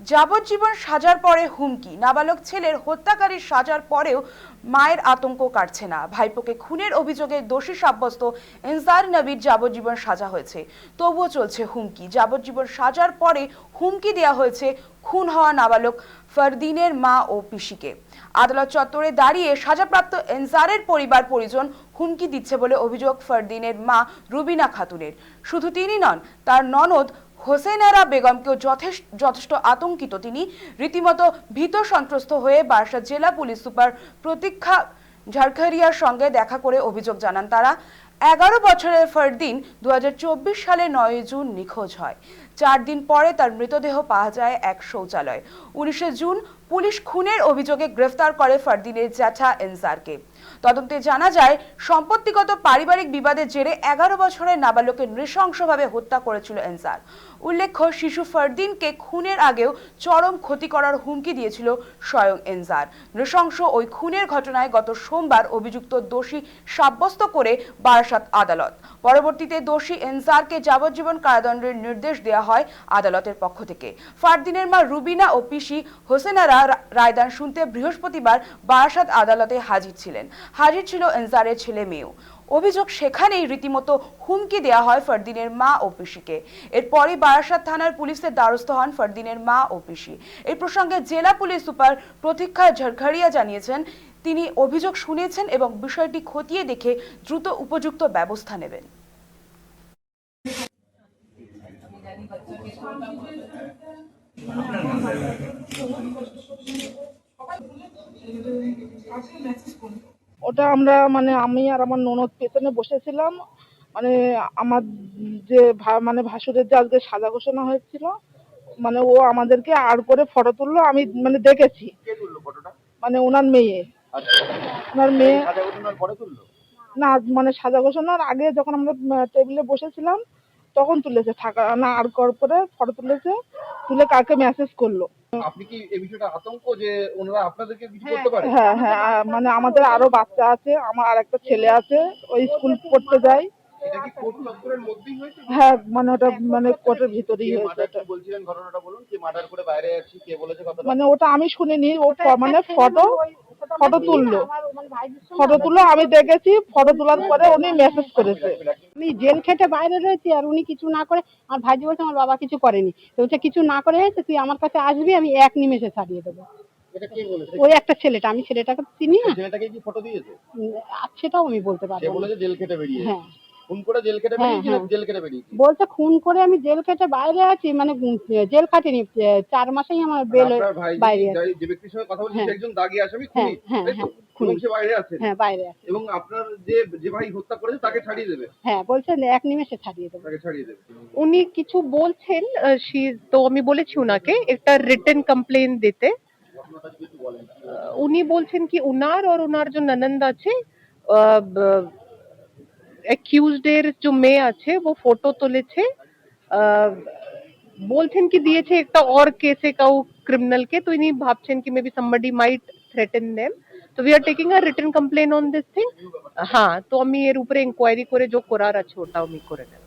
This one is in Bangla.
যাবজ্জীবন সাজার পরে হুমকি। নাবালক ছেলের হত্যাকারীর সাজার পরেও মায়ের আতঙ্ক কাটছে না। ভাইপোকে খুনের অভিযোগে দোষী সাব্যস্ত ইনসার নবীর যাবজ্জীবন সাজা হয়েছে। তবুও চলছে হুমকি। যাবজ্জীবন সাজার পরে হুমকি দেওয়া হয়েছে খুন হওয়া নাবালক ফরদিনের মা ও পিসিকে। আদালত চত্বরে দাঁড়িয়ে সাজাপ্রাপ্ত এনসারের পরিবার পরিজন হুমকি দিচ্ছে বলে অভিযোগ ফরদিনের মা রুবিনা খাতুনের। শুধু তিনি নন, তার ননদ হোসেনারা বেগমকেও যথেষ্ট যথেষ্ট আতঙ্কিত। তিনি রীতিমতো ভীত সন্ত্রস্ত হয়ে বারাসাত জেলা পুলিশ সুপার প্রতীক্ষা ঝাড়খারিয়ার সঙ্গে দেখা করে অভিযোগ জানান তারা, এগারো বছরের ফরদিন দু হাজার চব্বিশ সালে নয় জুন নিখোঁজ হয়। চার দিন পরে তার মৃতদেহ পাওয়া যায় এক শৌচালয়। উনিশে জুন পুলিশ খুনের অভিযোগে গ্রেফতার করে ফারদিনের জ্যাঠা এনসারকে। তদন্তে জানা যায়, সম্পত্তিগত পারিবারিক বিবাদের জেরে এগারো বছরের নাবালককে নৃশংসভাবে হত্যা করেছিল এনসার। উল্লেখ্য, শিশু ফারদিনকে খুনের আগেও চরম ক্ষতি করার হুমকি দিয়েছিল স্বয়ং এনসার। নৃশংস ওই খুনের ঘটনায় গত সোমবার অভিযুক্ত দোষী সাব্যস্ত করে বারাসাত আদালত। পরবর্তীতে দোষী এনজারকে যাবজ্জীবন কারাদণ্ডের নির্দেশ দেওয়া হয় আদালতের পক্ষ থেকে। ফারদিনের মা রুবিনা ও পিসি হোসেনারা রা- রায়দান শুনতে বৃহস্পতিবার বারাসাত আদালতে হাজির ছিলেন। হাজির ছিল এনজারের ছেলে মেয়েও। অভিযোগ সেখানেই রীতিমতো হুমকি দেওয়া হয় ফরদিনের মা ও পিসিকে। এরপরই বারাসাত থানার পুলিশের দ্বারস্থ হন ফরদিনের মা ও পিসি। এই প্রসঙ্গে জেলা পুলিশ সুপার প্রতীক্ষা ঝরঘরিয়া জানিয়েছেন, তিনি অভিযোগ শুনেছেন এবং বিষয়টি খতিয়ে দেখে দ্রুত উপযুক্ত ব্যবস্থা নেবেন। ওটা আমরা মানে আমি আর আমার ননদ পেছনে বসেছিলাম। মানে আমার যে মানে ভাসুরের যে আজকে সাজা ঘোষণা হয়েছিল মানে ও আমাদেরকে আর করে ফটো তুললো আমি মানে দেখেছি। মানে ওনার মেয়ে। আচ্ছা। ওনার মেয়ে না মানে সাজা ঘোষণার আগে যখন আমরা টেবিলে বসেছিলাম তখন তুলেছে থাকা না আর কর করে ফটো তুলেছে তুলে কাকে মেসেজ করল। আপনি কি এই বিষয়টা আতঙ্ক যে ওনারা আপনাদেরকে কিছু করতে পারে? হ্যাঁ হ্যাঁ মানে আমাদের আরও বাচ্চা আছে আমার আর একটা ছেলে আছে ওই স্কুল পড়তে যায়। এটা কি কোর্ট চত্বরের মধ্যেই হয়েছে? হ্যাঁ মানে ওটা মানে কোর্টের ভিতরেই হয়েছে মার্ডার বলছিলেন ঘটনাটা বলুন? কে মার্ডার করে বাইরে আছি কে বলেছে কথাটা? মানে ওটা আমি শুনিনি ও মানে ফটো ফটো তুললো। ফটো তুলে আমি দেখেছি ফটো তোলার পরে উনি মেসেজ করেছে। আমি জেল খেটে বাইরে রয়েছি আর উনি কিছু না করে আমার ভাইজি বলছে আমার বাবা কিছু করেনি। তো বলছে কিছু না করে এসে তুই আমার কাছে আসবি আমি এক নিমেষে ছাড়িয়ে দেবো। এটা কে বলেছে? ওই একটা ছেলেটা আমি ছেলেটাকে চিনি না। ছেলেটাকে কি ফটো দিয়েছে? আর সেটাও আমি বলতে পারব বলেছে জেল খেটে বেরিয়েছে। হ্যাঁ। খুন করে জেল খেটে হ্যাঁ, বেরিয়েছে না হ্যাঁ। জেল খেটে বেরিয়েছে বলছে খুন করে আমি জেল খেটে বাইরে আছি মানে জেল খাটিনি চার মাসেই আমার বেল বাইরে যে- ব্যক্তির সঙ্গে কথা বলছি হ্যাঁ। একজন দাগি আসামি খুনি। তাই তো? খুনি। সে বাইরে আছে। হ্যাঁ বাইরে আছে। এবং আপনার যে যে ভাই হত্যা করেছে তাকে ছাড়িয়ে দেবে। হ্যাঁ বলছে এক নিমেষে ছাড়িয়ে দেবো। তাকে ছাড়িয়ে দেবে। উনি কিছু বলছেন শি তো আমি বলেছি ওনাকে একটা রিটেন কমপ্লেন দিতে। উনি বলছেন কি উনার আর ওনার যে ননন্দ আছে অ্যাকিউজড এর যে মেয়ে আছে ও ফটো তুলেছে আহ, বলছেন কি দিয়েছে একটা और কেসে কাউ ক্রিমিনাল কে তো ইনি ভাবছেন কি maybe somebody might threaten them. তো we are taking a written complain on this thing হ্যাঁ তো আমি এর উপরে ইনকোয়ারি করে যে করার আছে ওটা আমি করে নেব।